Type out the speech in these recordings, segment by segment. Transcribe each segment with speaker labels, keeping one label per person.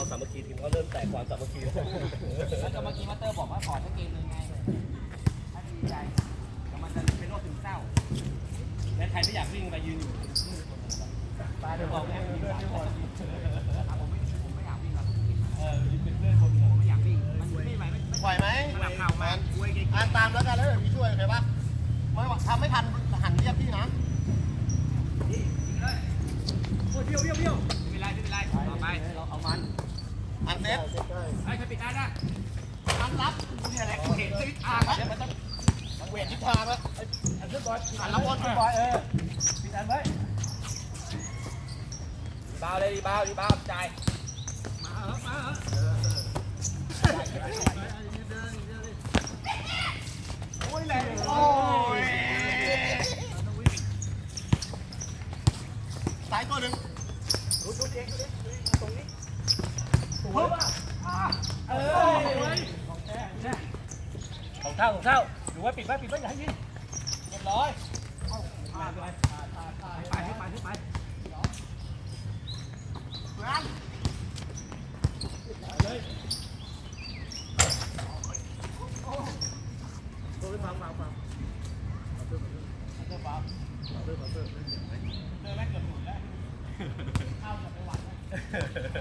Speaker 1: เราสามัคคีทีมก็เริ่มแตกความสามัคคีแล้ว
Speaker 2: แล้วก็เมื่อกี้มาสเตอร์บอกว่าขอสักเกมหนึ่งไงถ้าดีใจแต่มันจะเป็นโรคซึมเศร้า
Speaker 1: และใครไม่อยากวิ่งไปยืนอยู่
Speaker 2: ปาเดี๋ยวบอกแม่ผมไม่ผมไม่อยากวิ่งหรอก
Speaker 1: เออยืนเป็นเพื่อนคน
Speaker 2: ผมไม่อยากวิ่งมันไม่ไหวไม่ไม่
Speaker 3: ไหวไหม
Speaker 2: มันหลับเข่ามาอวยเก่ง
Speaker 3: อ่านตามแล้วกันแล้วเดี๋ยวพี่ช่วยโอเคปะไม่ว่าทำไม่ทันหันเรียกพี่นะ
Speaker 2: โอ้ยเบี้ยวเบี้ยวเบี้ยวไม่เป็นไรไม่เป็นไรต่อไป
Speaker 1: เราเอามัน
Speaker 3: อันเซฟ
Speaker 2: ไอ้ใครปิดได้นะ
Speaker 3: อันรับ
Speaker 2: เนี่ยแหละกูเห็นทิศทางแล้ว
Speaker 1: มันต้อง
Speaker 3: เวททิศทางแล้ว
Speaker 1: อันเดอร์บอล
Speaker 3: อันรับอล
Speaker 1: บอลเออปิดอันไว้
Speaker 2: ดีบ้าเลยดีบ้าดีบ้าใจมาเหรอมาเหรอ
Speaker 3: ของเท่าของเท่าดูไว้ปิดไว้
Speaker 1: ปิดไว้อย่าให้ยิง
Speaker 2: เรีย
Speaker 1: บร้อยไปให้ไปให้ไปตัวเปล่าเปล่าเปล่าเอาเพิ่มเอาเพิ่มเอาเพิ่มเอา
Speaker 2: เพิ่มเจอแม่
Speaker 3: เกือบหมุน
Speaker 1: แล้วเข้ากับไปหวาน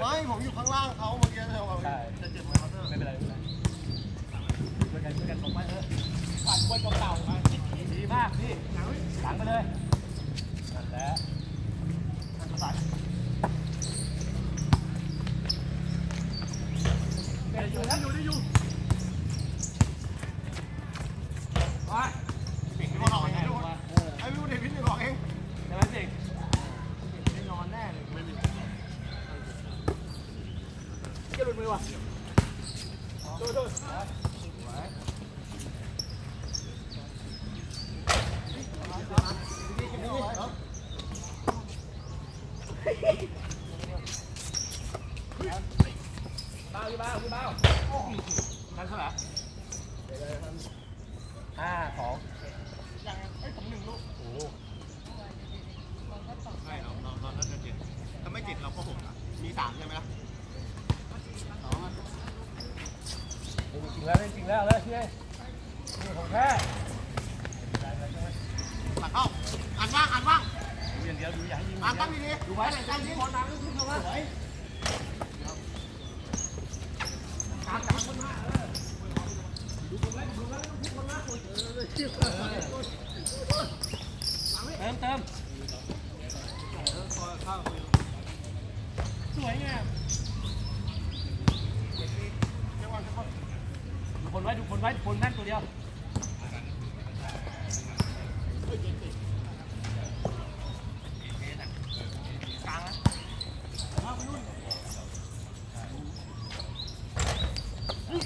Speaker 3: ไม่ผมอยู่ข้างล่างเขาเมื่อกี้เราจะเจ็บไหมครับเตอร์
Speaker 1: ไม่เป็นไรไม่เป็นไรช่วยกันช่วยกันส่งไปเถอะฝันคนเก่าๆมาดีมากพี่หลังไปเลยนั่นแหละ
Speaker 2: ได้อยู่ได้อยู่ได้อยู่ไป
Speaker 3: ปิดพี่บอลออกให้ดูให้พี่เดวิดบอกเอง
Speaker 1: ใช่ไหมสิ
Speaker 3: ไม่นอนแน่เลยไม่มี
Speaker 1: เกี่ยวหลุดมือว่ะโดนโดน
Speaker 2: เบาอยู่เบาอยู่เบา
Speaker 1: ทันเท่าไหร่ห้าสอง
Speaker 3: ยังไอ้ผมหนึ่งลูก
Speaker 1: โอ้โห
Speaker 3: ไม่เราเราเราน่าจะเจ็ดถ้าไม่เจ็ดเราก็หกอะมีสามใช่ไหมล่ะสองอะ
Speaker 1: จริง แล้วจริงแล้วเลยพี่นี่ของแท้
Speaker 3: หลักเข้าอ่านว่างอ่านว่าง
Speaker 1: ดูอย่างเดียวดูอย่าให้ยิง
Speaker 3: อ่านตั้งดีๆดูไว้ไหนตั้งดี
Speaker 2: บอลน้ำขึ้นมาว่า
Speaker 3: สวย
Speaker 2: ตามจากคนมาดูคนไว้ดูคนไว้ดูคนมาคุยเติ
Speaker 1: มเติม ไว้ผลนั่นตัวเดียว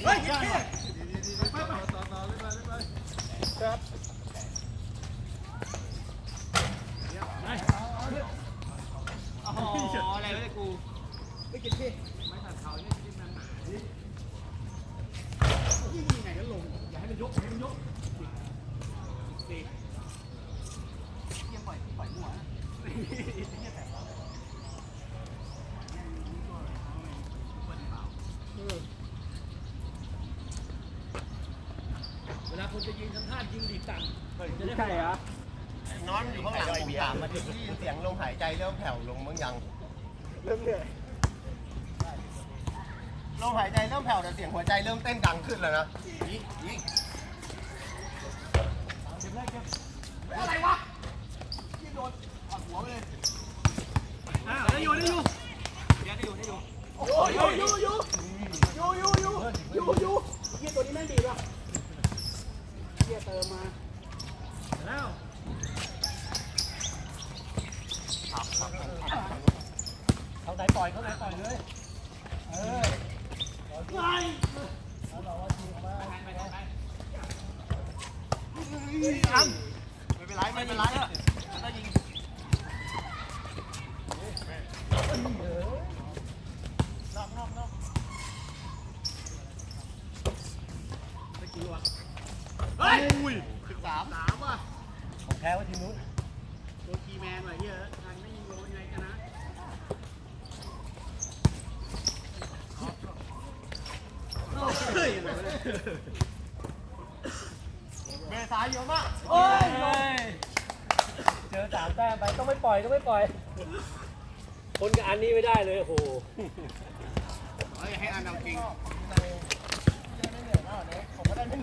Speaker 1: เฮ้ยไปไปต่อต่อเลยไป
Speaker 3: เลยไปค
Speaker 2: รับอ๋ออะไรไม่ได้กูไม่กินที่ไม่ถัดเขาเนี่ยกินน้ำหมา ให้มันยกให้มันยกสิยังปล่อยปล่อยหัวนะเวลาคนจะยิงทำท่ายิงดีต่ำจะได้ใช่เหรอ
Speaker 3: นอนอยู่ข้างหลังผมถามมาที่เสียงลมหายใจเริ่มแผ่วลงมั้งยัง
Speaker 1: เริ่มเหนื่อย
Speaker 3: ลมหายใจเริ่มแผ่วแต่เสียงหัวใจเริ่มเต้นดังขึ้นแล้วนะยิงยิง
Speaker 1: เก็บเลยเก็บ
Speaker 3: อะไรวะที่โดนออดหัวเลย
Speaker 2: อ่าได้อยู่ได้อยู่เดี๋ยวได้อยู่ได้อยู่
Speaker 3: โยโยโยโยโยโยโยโย
Speaker 2: เฮียตัวนี้แม่งดีว่ะเฮียเติมมา
Speaker 1: แล้วเขาไหนปล่อยเขาไหนปล่อยเลย ทัน
Speaker 3: ไม่เป็นไรไม่เป็นไร
Speaker 2: ถ้ายิง
Speaker 3: นอกนอกนอกตะกี้วะ
Speaker 2: เฮ้ย
Speaker 3: สิบสาม
Speaker 2: สามว่ะ
Speaker 1: แท้ว่ทีนู้น
Speaker 2: ตัวคีแมนว่เยอะยิงโดนไงกันนะ
Speaker 3: เฮ้ย เยอะมาก
Speaker 1: โอ้ยเจอสามแต้มไปต้องไม่ปล่อยต้องไม่ปล่อย คนกับอันนี้ไม่ได้เลยโอ้โห
Speaker 3: เฮ้ยให้อันเอาจริง